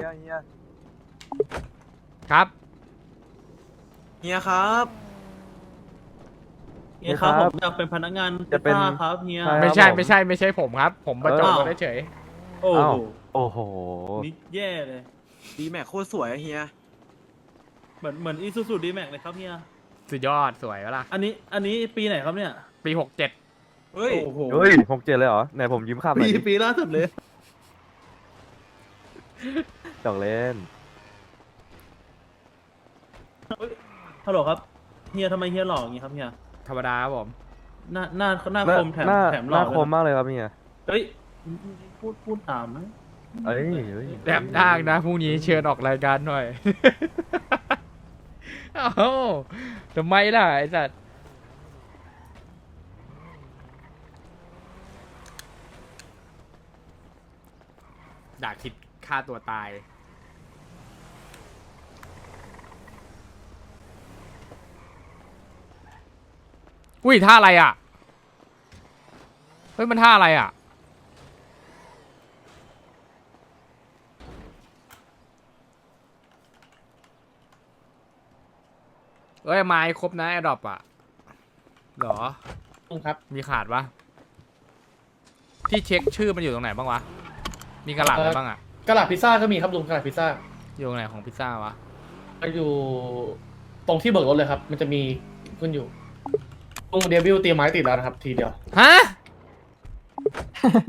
ฮียเฮียครับ เฮียครับเฮียครับผมอยากเป็นพนักงานจะเป็นพิซซ่าครับเฮียใช่ไม่ใช่ครับผมไม่ใช่ไม่ใช่ผมครับ ผมมาจอดเออรถเฉยโอ้อ้าวโหโอ้โหนี่แย่เลยดีแม็กโคตรสวยอะเฮียเหมือนเหมือนอีซูซูดีแม็กเลยครับเฮียสุดยอดสวยเวล่ะอันนี้อันนี้ปีไหนครับเนี่ย ปีหกเจ็ดเฮ้ยโอ้โหเฮ้ยหกเจ็ดเลยเหรอไหนผมยิ้มข้ามหน่ปีอยดิปีล่าสุดเลย จอกเล่น ฮัลโหลครับเฮียทำไมเฮียหล่ออย่างงี้ครับเฮียธรรมดาครับผมหน้าหน้าหน้าหน้าคมแถมหน้าแถมหหล่อน้าด้วยคมมากเลยครับเฮียเฮ้ยพูดพูดตามนะ เอ้ยเฮ้ยแอบด้างนะพรุ่งนี้เชิญออกรายการหน่อย เอ้าทำไมล่ะไอ้สัตว์อยากคิดฆ่าตัวตาย อุ้ยท่าอะไรอะ เฮ้ยมันท่าอะไรอะ เอ้ยไม้ครบนะไอ้ดรอปอะเหรอครับมีขาดปะที่เช็คชื่อมันอยู่ตรงไหนบ้างวะ มีกระหล่ำอะไรบ้างอะกระดาษพิซซ่าก็มีครับลุงกระดาษพิซซ่าอยู่ตรงไหนของพิซซ่าวะอยู่ตรงที่เบิกรถเลยครับ มันจะมีขึ้นอยู่ ลุงเดบิวต์เตรียมไม้ติดแล้วนะครับ ทีเดียว ฮะ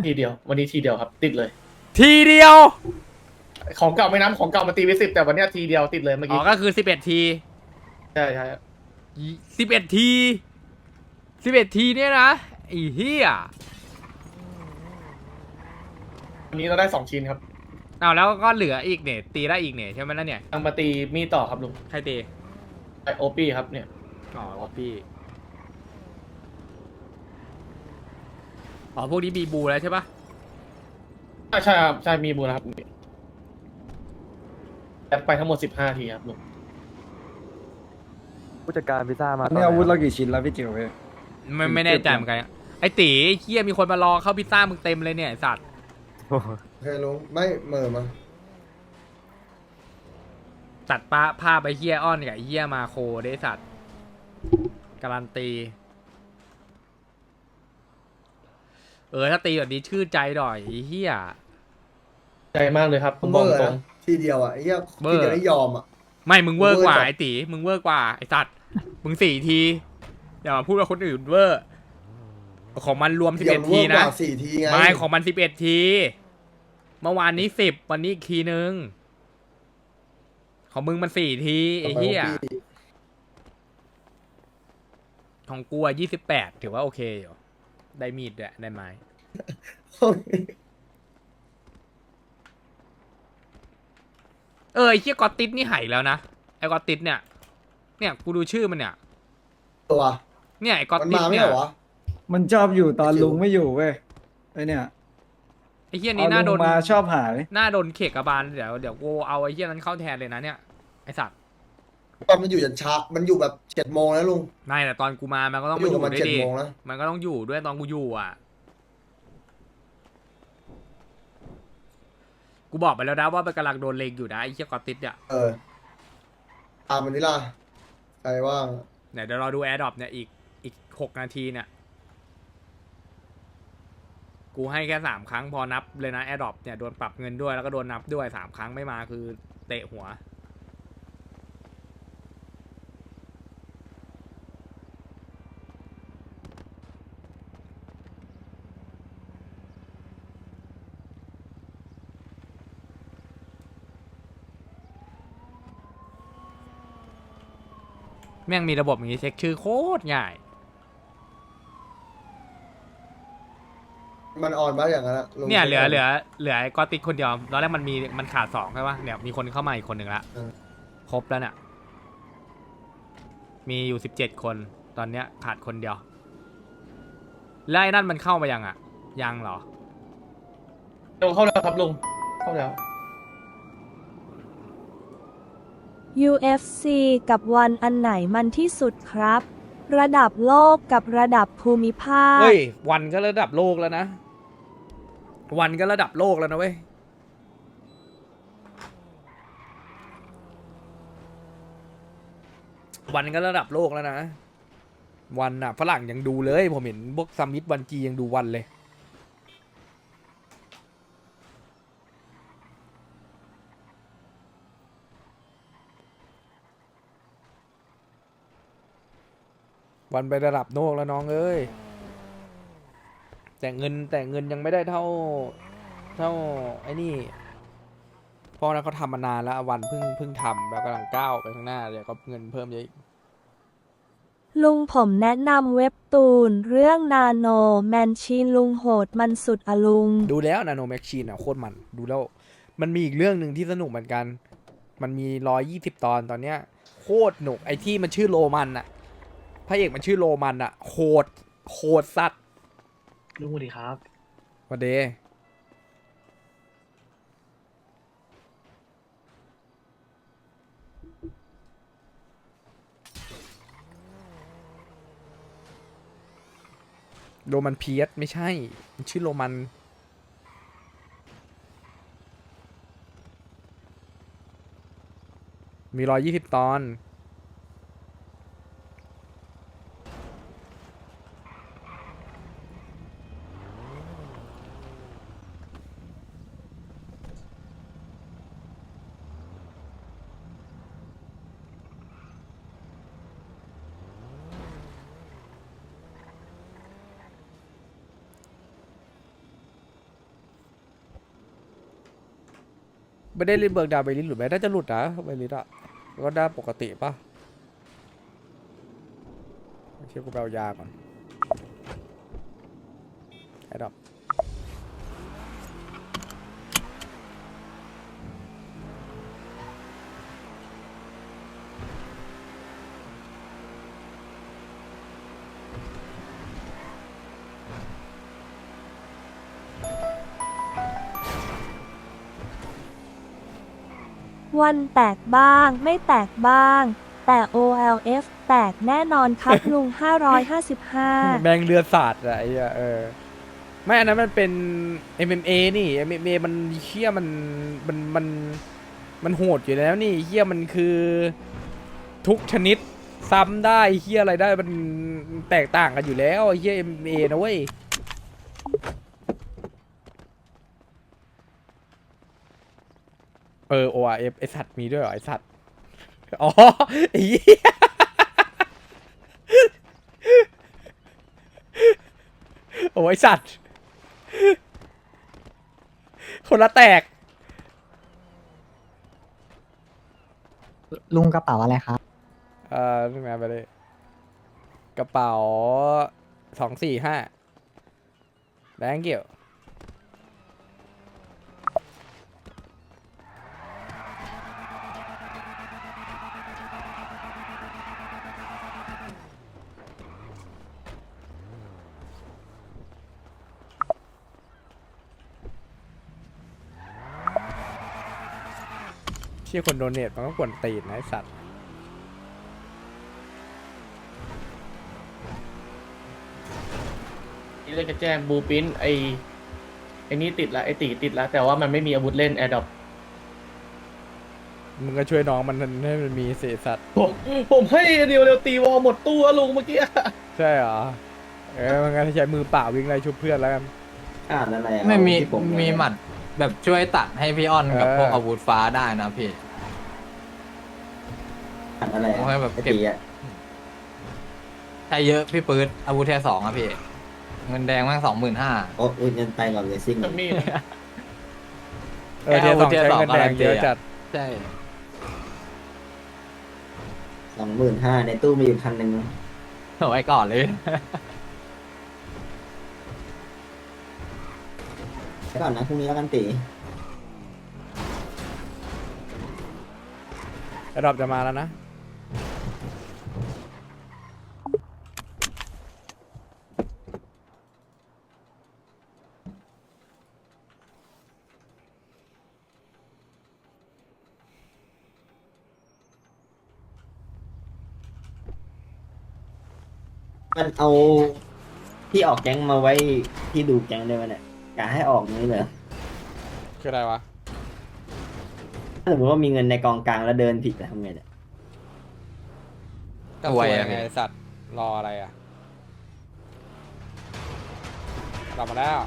ทีเดียว วันนี้ทีเดียวครับ ติดเลย ทีเดียว ของเก่าไม่น้ำของเก่ามาตีไปสิบแต่วันเนี้ยทีเดียวติดเลยเมื่ออ๋กี้อก็คือสิบเอ็ดที ใช่ใช่สิบเอ็ดทีสิบเอ็ดทีเนี่ยนะไอีเหี้ยวันนี้เราได้สองชิ้นครับเอาแล้วก็เหลืออีกเนี่ย ตีได้อีกเนี่ยใช่ไหมล่ะเนี่ยทางมาตีมีดต่อครับลุงใครตี ไอโอปี้ครับเนี่ย อ๋อพี่ อ๋อพวกนี้มีบูแล้วใช่ปะใช่ใช่ครับใช่มีบูนะครับแต่ไปทั้งหมดสิบห้าทีครับลุงผู้จัดการพิซซ่ามาอันตนี้นอาวุธไหนเรากี่ชิ้นแล้วพี่จิ๋วพี่ไม่ไม่แน่ใจเหมือนกันไอ้ตีไอ้เคียมีคนมารอเข้าพิซซ่ามึงเต็มเลยเนี่ยไอ้สัตว์โอ้โหเคยลงไม่เหม่อมาตัดปะภาพไปเฮียอ้อนกับไอ้เฮียมาโคได้สัตว์การันตี เออถ้าตีแบบนี้ชื่นใจหน่อยไอ้เฮีย ใจมากเลยครับผมเหบอม่กอตรนะงทีเดียวอะไอ้เหี้ยเบอร์ ทีเดียวได้ยอมอะ ไม่มึงเวอร์กว่าเวอร์จัด ไอ้ตีมึงเวอร์กว่าไอ้สัตว์มึงสี่ทีอย่ามาพูดว่าคนอื่นเวอร์ของมันรวมสิบเดี๋ยเอ็วดรู้ทีว่านะ สี่ทีไงไม่ของมันสิบเอ็ดที เมื่อวานนี้สิบวันนี้อีกทีนึง ของมึงมันสี่ทีไอ้เหี้ยของกูอะยี่สิบแปดถือว่าโอเคอยู่ ได้มีดด้วยได้ไม้ เออไอ้เชี่ยกอตติสนี่หายแล้วนะไอ้กอตติสเนี่ย เนี่ยกูดูชื่อมันเนี่ย ตัวเนี่ยไอ้กอตมันติสมาไม่เนี่ยเหรอวะ มันชอบอยู่ตอนพี่จิ๋วลุงไม่อยู่เว้ยไอเนี่ยไอ้เชี่ยเอานี้หน้าโดลุนงมาชอบหาย หน้าโดนเขกกระบาลเดี๋ยวเดี๋ยวกูเอาไอ้เชี่ยนั้นเข้าแทนเลยนะเนี่ย ไอ้สัตว์ ตอนมันอยู่ยันเช้ามันอยู่แบบเจ็ดโมงแล้วลุงไม่แต่ตอนกูมามันก็ต้องอมายู่อกับยู่มันด้วยเจ็ดดิโมงแล้วมันก็ต้องอยู่ด้วยตอนกูอยู่อะ กูบอกไปแล้วนะว่ามันกำลังโดนเลงอยู่นะไอ้เชี่ยกอตติสเนี่ยเออตามมันนี่ล่ะใครว่างเนี่ยเดี๋ยวเราดูแอร์ดรอปเนี่ยอีกอีกหกนาทีเนี่ย กูให้แค่สามครั้งพอนับเลยนะแอร์ดรอปเนี่ยโดนปรับเงินด้วยแล้วก็โดนนับด้วยสามครั้งไม่มาคือเตะหัว แม่งมีระบบอย่างนี้เช็คชื่อโคตรง่าย มันออนมาอย่างนั้นอะลุงเนี่ยเหลือเหลือเหลือไอ้กอติกคนเดียวตอนแรกมันมีมันขาดสองใช่ปะเนี่ยมีคนเข้ามาอีกคนหนึ่งละเออครบแล้วเนี่ยมีอยู่สิบเจ็ดคนตอนเนี้ยขาดคนเดียวแล้วไอ้นั่นมันเข้ามายังอะ ยังเหรอลุงเข้าแล้วครับลุงเข้าแล้ว UFC กับวันอันไหนมันที่สุดครับ ระดับโลกกับระดับภูมิภาค เฮ้ย วันก็ระดับโลกแล้วนะ วันก็ระดับโลกแล้วนะเว้ย วันก็ระดับโลกแล้วนะ วันอะฝรั่งยังดูเลย ผมเห็นพวกซัมมิตวันจียังดูวันเลย วันไประดับโลกแล้วน้องเอ้ยแต่เงินแต่เงินยังไม่ได้เท่าเท่าไอ้นี่เพราะนั้นเขาทำมานานแล้ววันเพิ่งเพิ่งทำแล้วกำลังก้าวไปข้างหน้าเดี๋ยวก็เงินเพิ่มเยอะอีกลุงผมแนะนำเว็บตูนเรื่องนาโนแมนชีนลุงโหดมันสุดอะลุง ดูแล้วนาโนแมชชีนอะโคตรมันดูแล้ว มันมีอีกเรื่องหนึ่งที่สนุกเหมือนกัน มันมีร้อยยี่สิบตอนตอนเนี้ย โคตรหนุกไอ้ที่มันชื่อโรมันอะ พระเอกมันชื่อโรมันอะโหดโหดสัตว์ลุงสวัสดีครับวันเดโรมันเพียสไม่ใช่ มันชื่อโรมัน มีร้อยยี่สิบตอน ไม่ได้เล่นเบิร์กดาวไปลิสหรือไม่น่าจะหลุดนะไปลิสอะก็ได้ปกติปะเชื่อกูไปเอายาก่อนไอ้ดอก วันแตกบ้าง ไม่แตกบ้าง แต่ OLF แตกแน่นอนครับ ลุง 555 แมงเรือสาดอะไอ้เหี้ยเออไม่อันนั้นมันเป็น MMA นี่ MMA มันเฮี้ยมันมันมันมันโหดอยู่แล้วนี่เฮี้ยมันคือทุกชนิดซ้ำได้เฮี้ยอะไรได้มันแตกต่างกันอยู่แล้วไอ้เฮี้ย MMA นะเว้ย เออ ORF ไอสัตว์มีด้วยเหรอไอสัตว์ อ๋อไอ้เหี้ยโอ้ยสัตว์ คนละแตก ลุงกระเป๋าอะไรครับ เอ่อนึกมาไปเลย กระเป๋าสองสี่ห้าแบงเกี่ยว ชี่ยคนโดเนทมันก็กวนตีนนะไอสัตว์ นี่เลยจะแจ้งบูปินไอไอนี่ติดละไอตีติดละแต่ว่ามันไม่มีอาวุธเล่นแอร์ดอปมึงก็ช่วยน้องมันให้มันมีเศษสัตว์ ผมผมให้เดียวเร็วตีวอลหมดตัวลุงเมื่อกี้ใช่เหรอ เออมันก็ใช้มือเปล่าวิ่งไล่ชุบเพื่อนแล้วกัน อ่านอะไรอะไม่มี ที่ผมีหมัด แบบช่วยตัดให้พี่อ้อนกับเออ พวกอาวุธฟ้าได้นะพี่อ่านอะไรผมให้แบบ ไอ้เก็บตีอะใช้เยอะพี่ปื๊ดอาวุธแค่สองอะพี่ เงินแดงมั่งสองหมื่นห้า โอ้ยเงินไปก่อนเลยซิ่งแบบนี้นะเออเทียร์สองเทียร์ใช้สองเงินแดงการันตีเยอะอะจัดใช่ สองหมื่นห้าในตู้มีอยู่พันหนึ่งเอาไว้ก่อนเลย ไปก่อนนะพรุ่งนี้แล้วกันตีระดับจะมาแล้วนะ มันเอาที่ออกแก๊งมาไว้ที่ดูแก๊งได้ไหมเนี่ย กะให้ออกนี้เลยคืออะไรวะ ถ้าสมมติว่ามีเงินในกองกลางแล้วเดินผิดจะทำไงเนี่ยก็สสววยยอะไงพี่ไอ้สัตว์รออะไรอะกลับมาแล้ว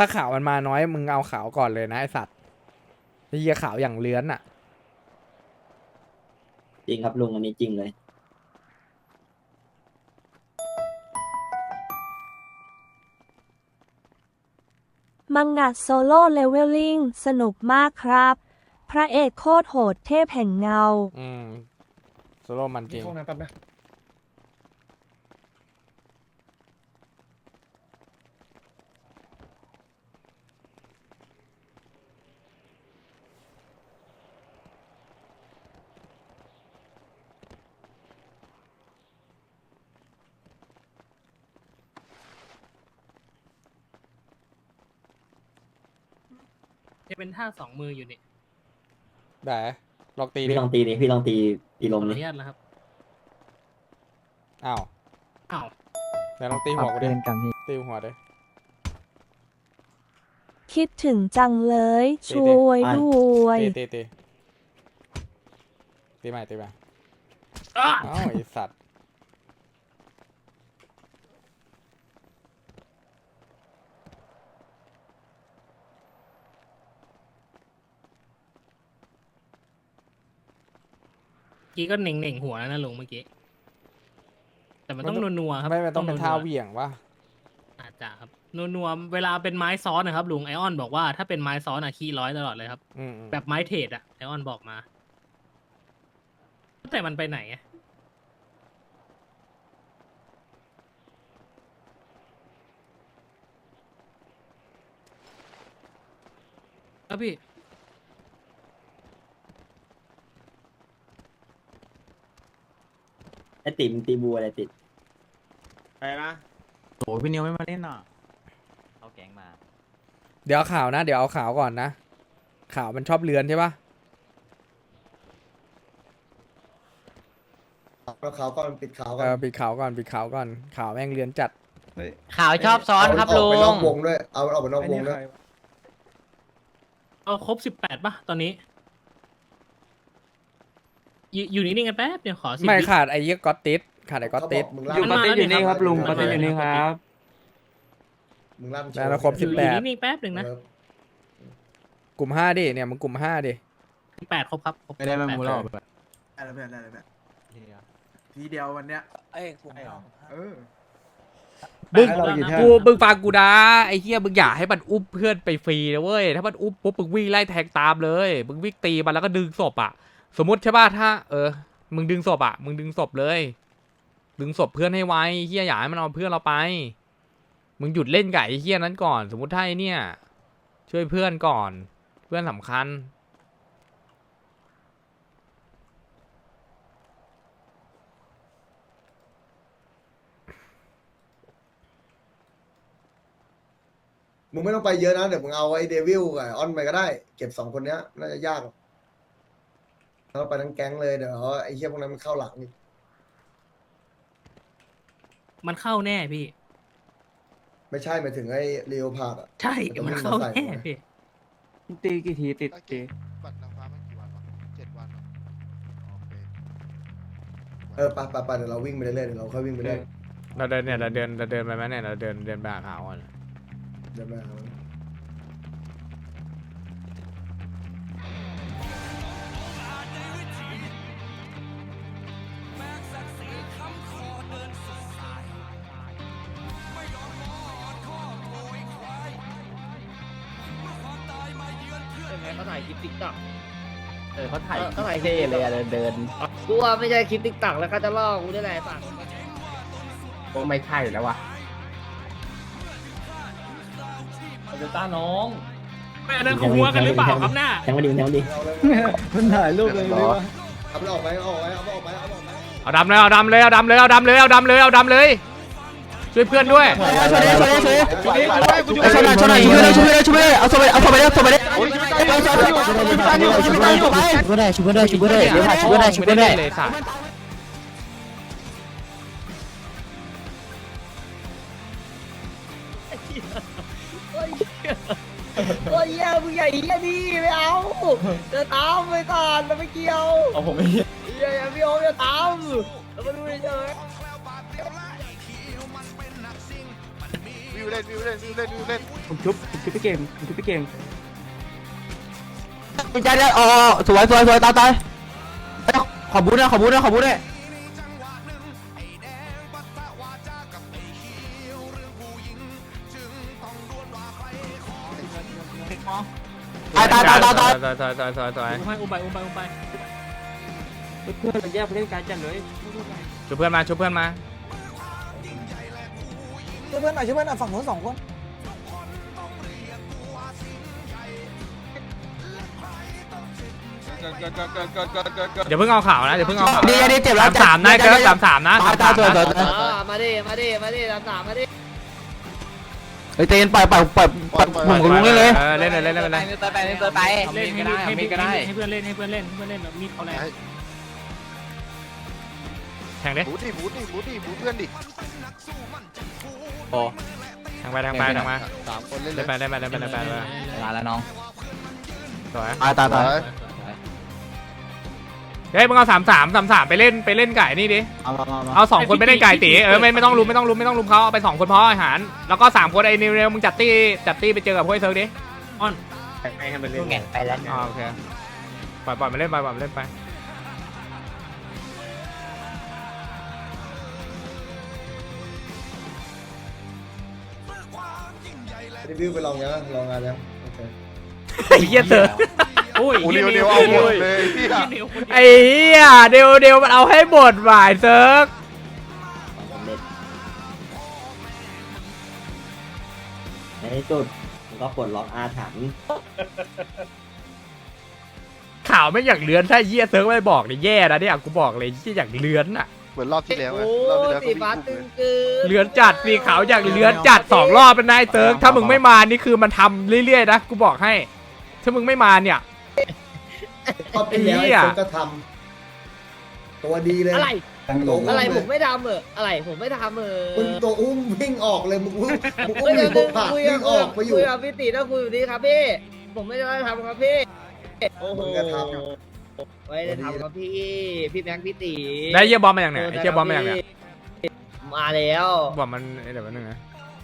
ถ้าข่าวมันมาน้อยมึงเอาข่าวก่อนเลยนะไอสัตว์ไอ้เหี้ยข่าวอย่างเลื้อนอะจริงครับลุงอันนี้จริงเลย มังงะโซโล่เลเวลลิ่งสนุกมากครับ พระเอกโคตรโหดเทพแห่งเงา อืมโซโล่มันจริงห้องน้ำแป๊บนะ จะเป็นท่าสองมืออยู่นี่ได้ลองตีดิพี่ลองตีดิพี่ลองตีตีลขอมอดินุญาตนะครับอ้าวอ้าวเดี๋ยวลองตีหัวกูดิตีหัวดิ คิดถึงจังเลยช่วยด้วยตีตีตีตีใหม่ตีใหม่อ้าเอ้าไอสัตว์ กี้ก็เหน่งเหน่งๆหัวแล้วนะลุงเมื่อกี้ แต่มันต้องนัวๆครับไม่ไม่ต้องเป็นท่าวเหวี่ยงวะๆอาจจะครับนัวๆเวลาเป็นไม้ซ้อนนะครับลุงไอออนบอกว่าถ้าเป็นไม้ซ้อนอะขี้ร้อยตลอดเลยครับ อืมอืมแบบไม้เทรดอะไอออนบอกมา แต่มันไปไหนอะครับพี่ ไอติมตีบัวอะไรติด อะไรนะโอ้พี่นิวไม่มาเล่นอะเอาแกงมา เดี๋ยวเอาข่าวนะ เดี๋ยวเอาข่าวก่อนนะ ข่าวมันชอบเลือนใช่ปะเอาขาวก่อนปิดขาวเอก่อนอปิดข่าวก่อนปิดข่าวก่อน ข่าวแม่งเลือนจัดเฮ้ยข่าวชอบซ้อนครับเาลุออกไปนอกงวงด้วย เอามันออกไปนอกไอ้วงนี่ด้วยใครวะเอาครบสิบแปดป่ะ ตอนนี้ อยู่อยู่นิ่งๆกันแป๊บเดี๋ยวขอสิบไม่วิ ขาดไอ้เหี้ยก๊อตติสขาดไอ้ก๊อตติสเขาบมึงลั่อยู่นปาร์ตี้อยู่นี่ครับลุงปาร์ตี้อยู่นี่ครับบมึงลั่นโชแล้วครบ อสิบยู่แปดนิ่งๆแป๊บหนึ่งนะเออกลุ่มห้าดิเนี่ยมึงกลุ่มห้าดิสิบแปดครบครับครบไม่ได้มามูหรอกได้แล้วเพื่อนได้แล้วเพื่อนทีเดียววันเนี้ยเอ้ยผมเออบึ้งให้เรากี่แท่งกูมึงฟังกูนะไอ้เหี้ยมึงอย่าให้มันอุ้มเพื่อนไปฟรีนะเว้ยถ้ามันอุ้มปุ๊บมึงวิ่งไล่แทงตามเลยมึงวิ่งตีมันแล้วก็ดึงศพอะ สมมติใช่ป่ะถ้า เออ มึงดึงศพอะ มึงดึงศพเลย ดึงศพเพื่อนให้ไวเฮียอย่าให้มันเอาเพื่อนเราไป มึงหยุดเล่นกับไอ้เฮียนั้นก่อน สมมติถ้าไอ้เนี่ย ช่วยเพื่อนก่อน เพื่อนสำคัญมึงไม่ต้องไปเยอะนะ เดี๋ยวมึงเอาไอ้เดวิลกับไอ้ออนไปก็ได้ เก็บสองคนเนี้ย น่าจะยาก เราไปทั้งแก๊งเลยเดี๋ยวไอ้เหี้ยพวกนั้นมันเข้าหลังนี่มันเข้าแน่พี่ ไม่ใช่หมายถึงไอ้เรียวพาดอะ ใช่ มันเข้าแน่พี่ ตีกี่ทีติดตี บัตรนางฟ้ามันกี่วันวะเจ็ดวันเหรอโอเคเออไปไปไปเดี๋ยวเราวิ่งไปเรื่อยๆเดี๋ยวเราค่อยวิ่งไปเรื่อยเราเดินเนี่ยเราเดินเราเดินไปไหมเนี่ยเราเดินเดินไปหาเขาก่อน เดี๋ยวไปหามัน เออเขาถ่ายเขาถ่ายเท่เลยอะเดินกูว่าไม่ใช่คลิปติ๊กต็อกแล้วเขาจะล่อกูได้ไรฝากโอ้ไม่ใช่แล้ววะเดลต้าน้องไม่อันนั้นเขาหัวกันหรือเปล่าครับหน้าแทงมาดิแทงมาดิเอาเลยมันถ่ายรูปเลยเลยวะเอามันออกไปเอาออกไปเอามันออกไปเอามันออกไปเอาดำเลยเอาดำเลยเอาดำเลยเอาดำเลยเอาดำเลยเอาดำเลยช่วยเพื่อนด้วยช่วยช่วยช่วยช่วยช่วยช่วยช่วยช่วยช่วยช่วยช่วยเอาสบายเอาสบายเอาสบาย ก็ได้ชุบก็ได้ชุบก็ได้เดี๋ยวผ่าชุบก็ได้ชุบก็ได้เลยสัตว์โอ้ยแย่มึงใหญ่แย่ดีไม่เอาจะตามไปก่อนเราไม่เกี่ยวเอาผมไม่เห็นอย่าอย่าพี่โอมอย่าตามเรามาดูเฉยวิวเล่นวิวเล่นวิวเล่นวิวเล่นผมชุบผมชุบพี่เกมผมชุบพี่เกม กุญแจได้อ๋อสวยสวยสวยตายตายขอบูนะขอบูนะขอบูนะตายตายตายตายตายซอยซอยซอยซอยซอยอุ้มไปอุ้มไปอุ้มไปอุ้มไปเพื่อนมันแยกไปเล่นการจัดเลยช่วยเพื่อนมาช่วยเพื่อนมาช่วยเพื่อนหน่อยช่วยเพื่อนหน่อยฝั่งนู้นสองคน เดี๋ยวเพิ่งเอาข่าวนะเดี๋ยวเพิ่งเอาข่าวดีดีเจ็บแล้วสามสามนะเกิร์ลสามสามนะตาสายมตาสามสวยสวยๆอ่ามาดิมาดิมาดิตามสามมาดิเฮ้ยเตนปล่อยปล่อยปล่อยปล่อยผมกับลุงเลยเลยเออเล่นเลยเล่นเลยเล่นเลยตัวไปตัวไปเล่นให้ให้ให้ให้เพื่อนเล่นให้เพื่อนเล่นให้เพื่อนเล่นแบบมีดเขาแรงแทงดิบูดดิบูดดิบูดดิบูดเพื่อนดิโอ้แทงไปแทงไปแทงไปสามคนเล่นเลเล่ยนไปเล่นไปเล่นไปเล่นไปเล่นไปมาแล้วน้องสวยตายตายตาย เฮ้ยมึงเอาสามสามสามสามไปเล่นไปเล่นไก่นี่ดิเอามามามาเอาสองคนไปเล่นไก่ตีเออไม่ไม่ต้องลุมไม่ต้องลุมไม่ต้องลุมเขาเอาไปสองคนพออาหาร แล้วก็สามคนไอ้นิวเรลมึงจัดตี้จัดตี้ไปเจอกับพวกไอ้เซิร์กดิให้ให้มันเล่นแข่งไปแล้วอ๋อโอเคปล่อยปล่อยมาเล่นไปปล่อยมาเล่นไปรีวิวไปลองยังลองงานยังโอเคไอ้เหี้ยเซิร์ก โอ้ยอูเดียวเดียวเอาหมดเลยพี่อะเดียวคนเดียวไอ้เหี้ยเดี๋ยวเดี๋ยวมันเอาให้หมดว่ายเซิร์กสำเร็จในที่สุดมันก็ปลดล็อกอาถรรพ์ข่าวไม่อยากเลือนถ้าเหี้ยเซิร์กไม่บอกเนี่ยแย่นะเนี่ยกูบอกเลยที่อยากเลือนอะเหมือนรอบที่แล้วอะโอ้รอบที่แล้วสีฟ้าเขาตึวิ่งงเกินเลือนจัดสีขาวอยากเลือนจัดสองรอบเป็นนายเซิร์กถ้ามึงไม่มานี่คือมันทำเรื่อยๆนะกูบอกให้ ถ้ามึงไม่มาเนี่ย ก็เป็นแล้วไอ้ไอ้เหี้ยคนก็ทำตัวดีเลย อะไร ตัวมอะไรเลยผมไม่ทำเอออะไรผมไม่ทำเออมึงตัวอุ้มวิ่งออกเลยมึงอุ้มมึงอุ้เฮ้มยอยู่เดี๋ยวผ่าคุยวิ่กับงออกไปอยู่ คุยกับพี่ตีต้องคุยอยู่นี้ครับพี่ ผมไม่ได้ทำครับพี่โอ้โหมึงก็ทไม่ได้ทำครับพี่ พี่แม็กพี่ตีได้เยี่ยบอมมาอย่างเนี้ยไอ้เยี่ยบอมมาอย่างเนี้ยมาแล้วบอมมันเดี๋ยวมันนึงนะ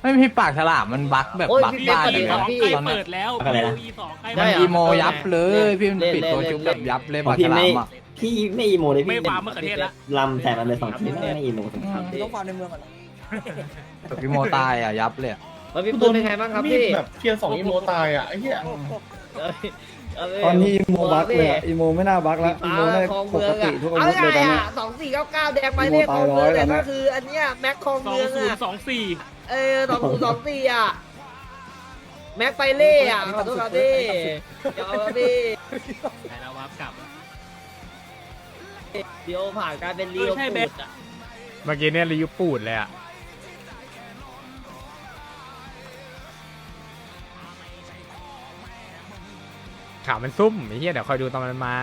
ไม่มีปากฉลามมันบั๊กแบบโอ้ยบั๊กพี่บ้าเปิเลดยครันะบพี่ ใกล้ตอนนั้เปินดแล้วอะไรนะ อีสองใกล้มันได้เหรออีโมยับเลย พี่มันเล่นปิดตัวเล่นจุ๊บเล่แบนบยับเลยขอปางกพี่ฉลาไม่มอะพี่ไม่อีโมเลยไม่พี่ฟาร์มมะเขือเทศละลำแต่มันเลยสองชิ้นไม่อีโมสองชิ้นต้องฟาร์มในเมืองก่อนแบบพี่โมตายอะยับเลยอะ แล้วพี่ปืนเป็นไงบ้างครับมีพี่ดแบบเพียงสองอีโมตายอะไอ้เหี้ย ตอนนี้อีโมบักเลยอะอีโมไม่น่าบักแล้วอีโมน่าปกติทุกอาเอาวุธเลยตอนไงนี้อะสองสี่เก้าเก้าแดงไปเลขของเมืองแต่ก็คือ อันเนี้ยแม็กคองสองเมืองศูนอะย์สองสี่ เออสองศูนย์สองสี่อะแม็กไปเล่อะขอโทษครับพี่เดี๋ยวเอาครับพี่แต่เราวับกลับเดี๋ยวผ่านการเป็นเอเรียอวใช่ปูเบ็ดดอะเมื่อกี้เนี่ยรีวิวปูดเลยอะ ข่าวมันซุ่มไอ้เหี้ยเดี๋ยวคอยดูตอนมันมา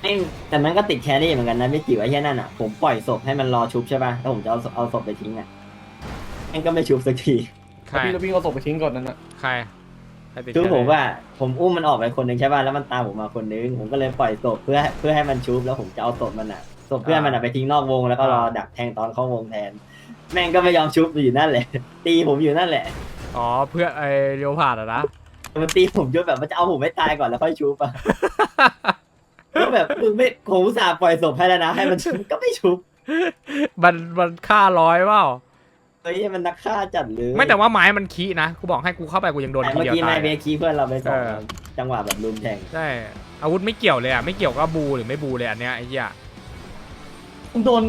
แม่งแต่มันก็ติดแครี่เหมือนกันนะไม่จิ๋วไอ้แค่นั่นอะผมปล่อยศพให้มันรอชุบใช่ป่ะแล้วผมจะเอาเอาศพไปทิ้งอะแม่งก็ไม่ชุบสักทีใครพี่เราวิ่งเอาศพไปทิ้งก่อนนั่นน่ะใครใครติดคือแค่ผมไหนว่าผมอุ้มมันออกไปคนหนึ่งใช่ป่ะแล้วมันตามผมมาคนนึงผมก็เลยปล่อยศพเพื่อเพื่อให้มันชุบแล้วผมจะเอาศพมันอะ ศพเพื่อนมันอะไปทิ้งนอกวงแล้วก็รอดักแทงตอนเข้าวงแทน แม่งก็ไม่ยอมชุบอยู่นั่นแหละ ตีผมอยู่นั่นแหละอ๋อเพื่อไอ้เรียวผ่านอะนะ มันตีผมจนแบบมันจะเอาผมไม่ตายก่อนแล้วค่อยชุบอะก็แบบมึงไม่ผมอุตส่าห์ปล่อยศพให้แล้วนะให้มันชุบก็ไม่ชุบมันมันค่าร้อยเปล่าเฮ้ยมันนักฆ่าจัดเลยไม่แต่ว่าไม้มันขี้นะกูบอกให้กูเข้าไปกูยังโดนแต่ทีเมื่อเดียวกี้ตายนายเบคีเพื่อนเราไปสองเออ จังหวะแบบลุมแทง ใช่อาวุธไม่เกี่ยวเลยอะไม่เกี่ยวกับบูหรือไม่บูเลยอันเนี้ยไอ้เหี้ยผม โดน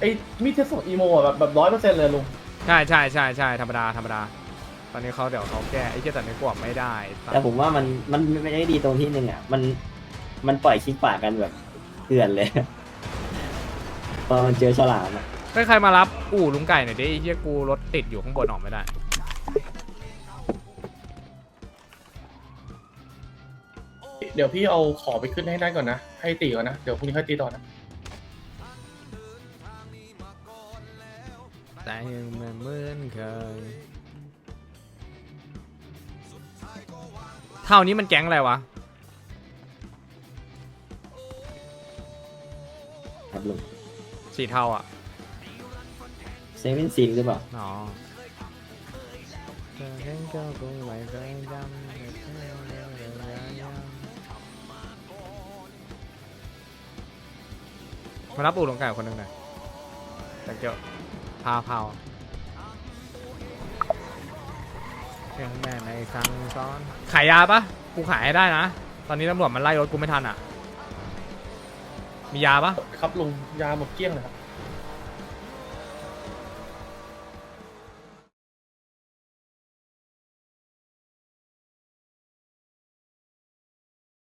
ไอ้มีดเทียบสองอีโมอะแบบแบบร้อยเปอร์เซ็นต์เลยลุงใช่ใช่ใช่ใช่ธรรมดาธรรมดา ตอนนี้เขาเดี๋ยวเขาแก้ไอ้เหี้ยแต่ในกวบไม่ได้สัตแต่ว์ผมว่ามันมันไม่ได้ดีตรงที่หนึ่งอะ มันมันปล่อยคลิกปากกันแบบเกลื่อนเลย พอมันเจอฉลามอะให้ใครมารับอู่ลุงไก่หน่อยดิไอ้เฮียกูรถติดอยู่ข้างบนออกไม่ได้ เดี๋ยวพี่เอาขอไปขึ้นให้ได้ก่อนนะ ให้ตีก่อนนะ เดี๋ยวพรุ่งนี้ค่อยตีต่อนะ แต่ยังไม่เหมือนเคยเท่านี้มันแก๊งอะไรวะครับลุงสีเทาอะ เซเว่นซีหรือเปล่าอ๋อมารับอู่ลงไก่คนหนึ่งหน่อยแต่เกี่ยว พาพาวเพียงแม่ในครั้งซ้อนขายยาปะกูขายให้ได้นะ ตอนนี้ตำรวจมันไล่รถกูไม่ทันอะ มียาปะครับลุงยาหมดเกลี้ยงเลยครับ